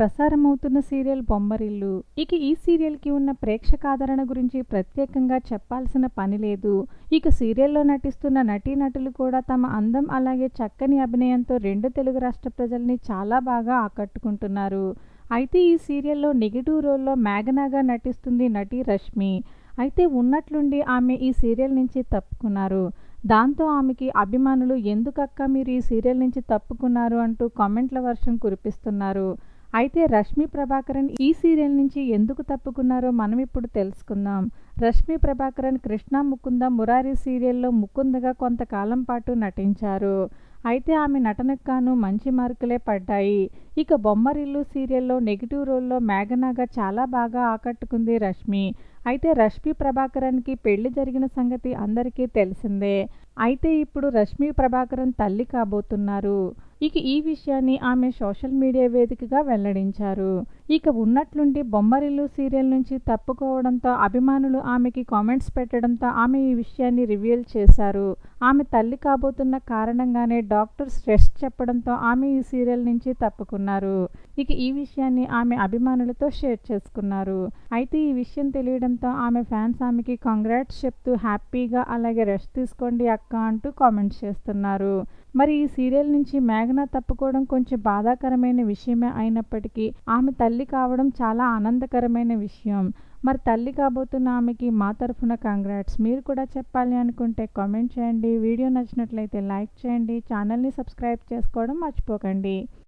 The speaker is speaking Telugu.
ప్రసారమవుతున్న సీరియల్ బొమ్మరిల్లు. ఇక ఈ సీరియల్కి ఉన్న ప్రేక్షకాదరణ గురించి ప్రత్యేకంగా చెప్పాల్సిన పని లేదు. ఇక సీరియల్లో నటిస్తున్న నటీనటులు కూడా తమ అందం అలాగే చక్కని అభినయంతో రెండు తెలుగు రాష్ట్ర ప్రజల్ని చాలా బాగా ఆకట్టుకుంటున్నారు. అయితే ఈ సీరియల్లో నెగిటివ్ రోల్లో మేఘనాగా నటిస్తుంది నటి రష్మి. అయితే ఉన్నట్లుండి ఆమె ఈ సీరియల్ నుంచి తప్పుకున్నారు. దాంతో ఆమెకి అభిమానులు ఎందుకక్క మీరు ఈ సీరియల్ నుంచి తప్పుకున్నారు అంటూ కామెంట్ల వర్షం కురిపిస్తున్నారు. అయితే రష్మి ప్రభాకరన్ ఈ సీరియల్ నుంచి ఎందుకు తప్పుకున్నారో మనం ఇప్పుడు తెలుసుకుందాం. రష్మి ప్రభాకరన్ కృష్ణ ముకుంద మురారి సీరియల్లో ముకుందగా కొంతకాలం పాటు నటించారు. అయితే ఆమె నటనకు గాను మంచి మార్కులే పడ్డాయి. ఇక బొమ్మరిల్లు సీరియల్లో నెగిటివ్ రోల్లో మేఘనాగా చాలా బాగా ఆకట్టుకుంది రష్మి. అయితే రష్మి ప్రభాకరన్కి పెళ్ళి జరిగిన సంగతి అందరికీ తెలిసిందే. అయితే ఇప్పుడు రష్మి ప్రభాకరన్ తల్లి కాబోతున్నారు. ఇక ఈ విషయాన్ని ఆమె సోషల్ మీడియా వేదికగా వెల్లడించారు. ఇక ఉన్నట్లుండి బొమ్మరిల్లు సీరియల్ నుంచి తప్పుకోవడంతో అభిమానులు ఆమెకి కామెంట్స్ పెట్టడంతో ఆమె ఈ విషయాన్ని రివీల్ చేశారు. ఆమె తల్లి కాబోతున్న కారణంగానే డాక్టర్స్ రెస్ట్ చెప్పడంతో ఆమె ఈ సీరియల్ నుంచి తప్పుకున్నారు. ఇక ఈ విషయాన్ని ఆమె అభిమానులతో షేర్ చేసుకున్నారు. అయితే ఈ విషయం తెలియడంతో ఆమె ఫ్యాన్స్ ఆమెకి కంగ్రాట్స్ చెప్తూ హ్యాపీగా అలాగే రెస్ట్ తీసుకోండి అక్క అంటూ కామెంట్స్ చేస్తున్నారు. మరి ఈ సీరియల్ నుంచి మేఘన తప్పుకోవడం కొంచెం బాధాకరమైన విషయమే అయినప్పటికీ ఆమె తల్లి తల్లి కావడం చాలా ఆనందకరమైన విషయం. మరి తల్లి కాబోతున్న ఆమెకి మా తరఫున కంగ్రాట్స్ మీరు కూడా చెప్పాలి అనుకుంటే కామెంట్ చేయండి. వీడియో నచ్చినట్లయితే లైక్ చేయండి. ఛానల్ని సబ్స్క్రైబ్ చేసుకోవడం మర్చిపోకండి.